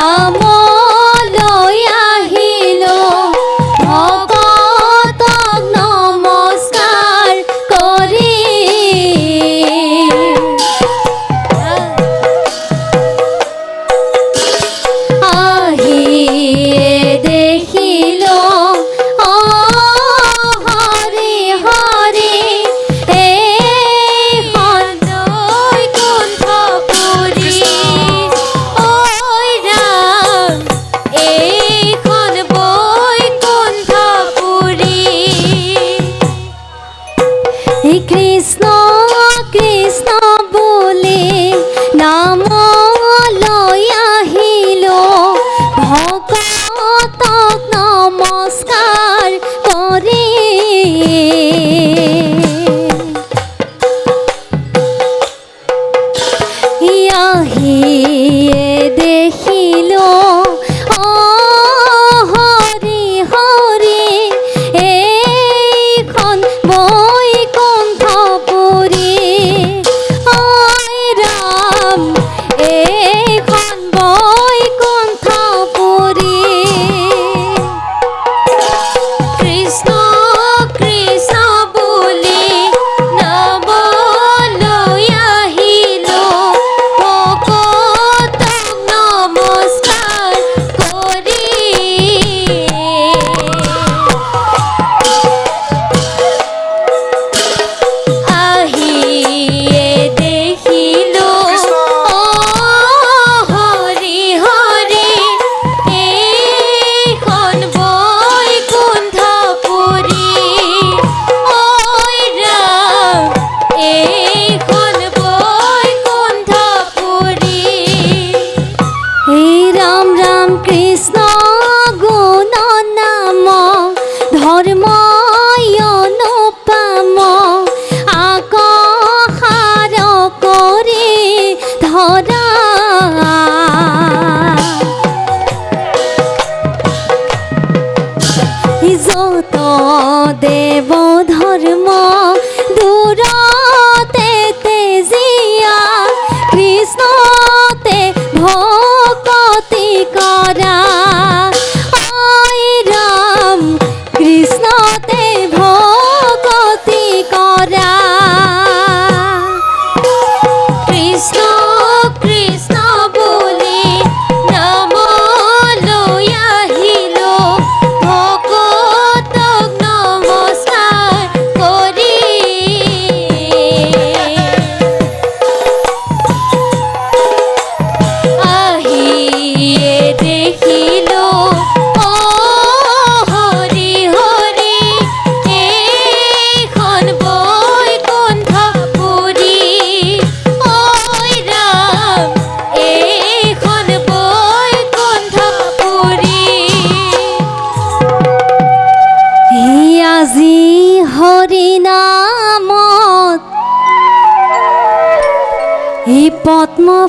আমার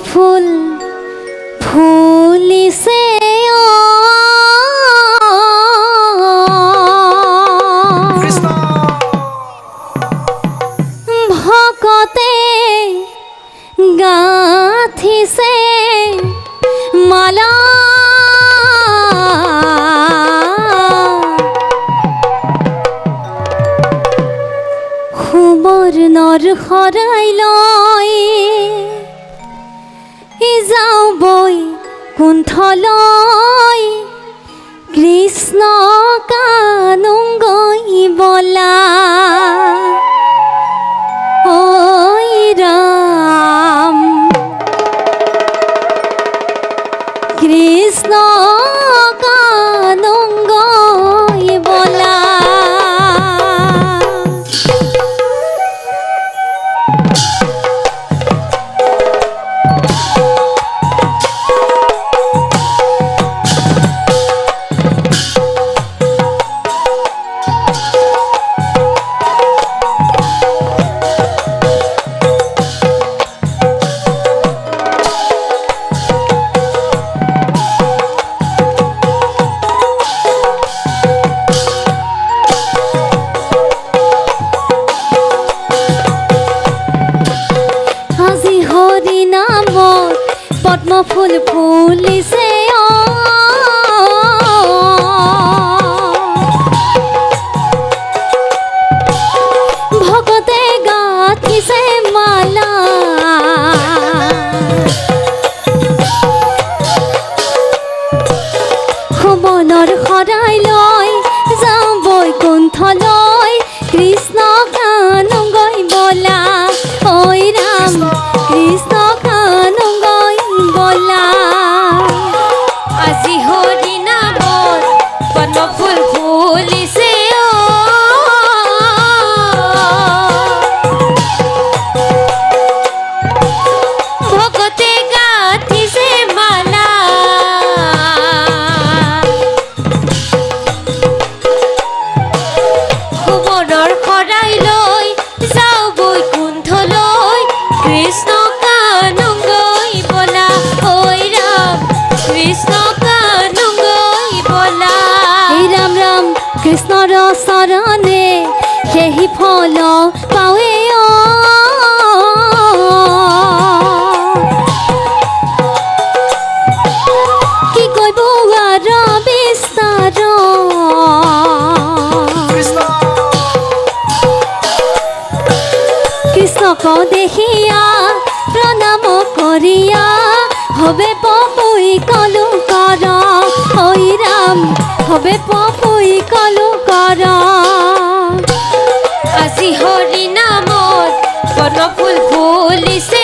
ফুল ফুলিছে ভকতে গাঁথিছে মালা। সুবর্ণৰ শৰাই লয় যাও বই কুণ্ঠলয়। কৃষ্ণ কানুঙ্গই বলা। फूल से आ ସେହି ଫଲ ପାଏ কি কইব আর বিস্তার? কৃষ্ণক দেখিয়া প্রণাম করিয়া, হবে পপুই কলু কর হই রাম, হবে পপুই কলু রকুল ফুলিছে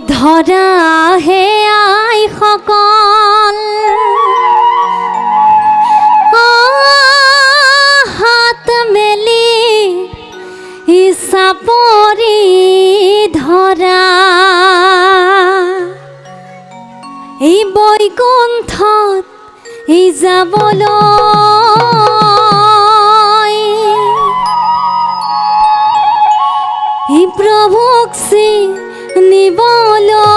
ধরা হে আই সকল। হাত মেলি ইসাপরি ধরা। এই বৈকুণ্ঠত এই যাবলৈ বলো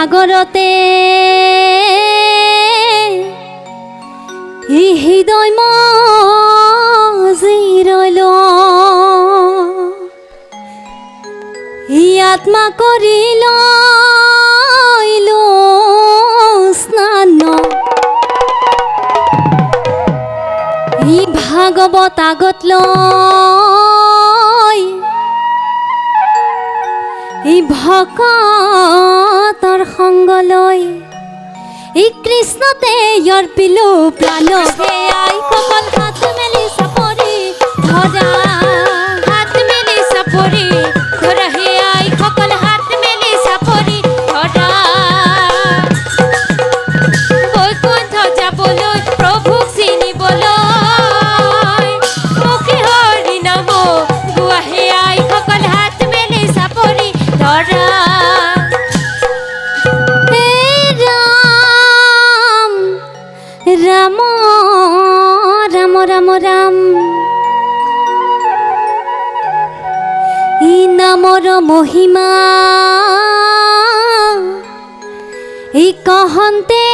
সাগরতে। হৃদয় মিরল ই আত্মা করিল স্নান। ই ভাগৱত আগত লয়। ই ভকত তোর সঙ্গ লৈ কৃষ্ণতে ইয়াৰ পিলো প্ৰাণ আই কপাল হাত মেলি চাপৰি ধৰা রাম রাম রাম রাম। ই নামর মহিমা ই কহন্তে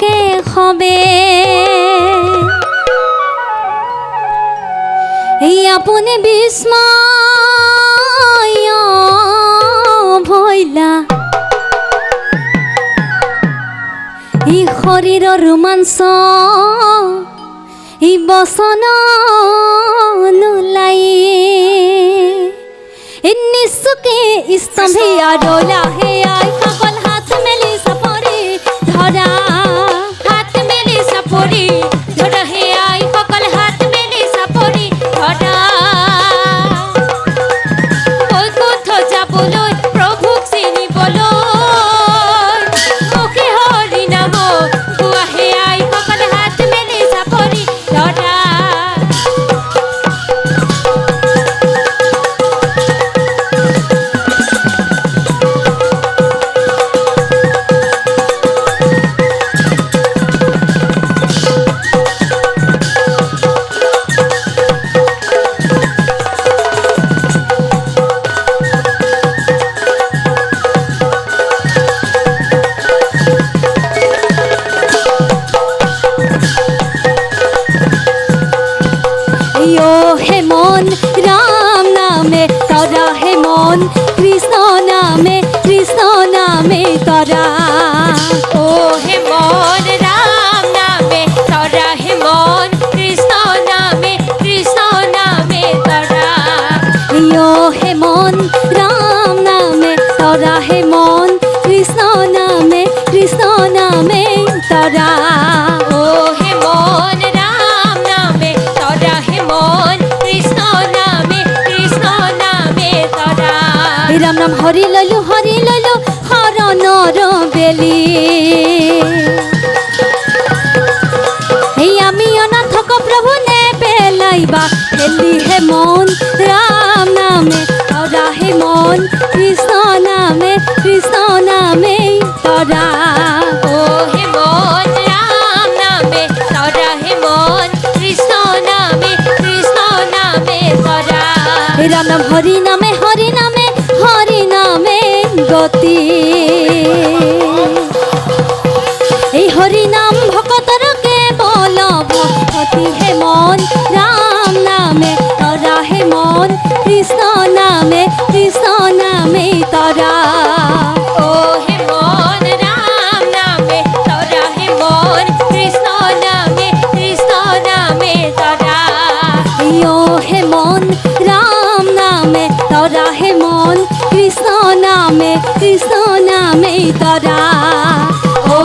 কে হবে? ই আপনি বিস্ময় এই শৰীৰৰ ৰোমাঞ্চ ই বচন নোলাই এই নিশ্চুকে স্তম্ভে আৰু লাহে আই সকল হাত মেলি চাপৰি ধৰা ইয়ো হে মন, রাম নামে তরা হে মন, কৃষ্ণ নামে কৃষ্ণ নামে তরা। ও হে মন, রাম নামে তরা হে মন, কৃষ্ণ নামে কৃষ্ণ নামে তরা। ইয়ো হে মন, রাম নামে তরা হে মন, কৃষ্ণ নামে কৃষ্ণ নামে তরা। রাম নাম হরি ললু হরি ললু হর নর বেলি। এই আমি অনাথক প্রভু নে পেলাইবা হেলি হে মন রাম নামে তরা হে মন কৃষ্ণ নামে কৃষ্ণ নামে তরা। ও হে মন রাম নামে তরা হে মন কৃষ্ণ নামে কৃষ্ণ নামে তরা। রাম হরি নামে হরি নামে হরি নামে সতী কৃষ্ণ নামে কৃষ্ণ নামে তরা। ও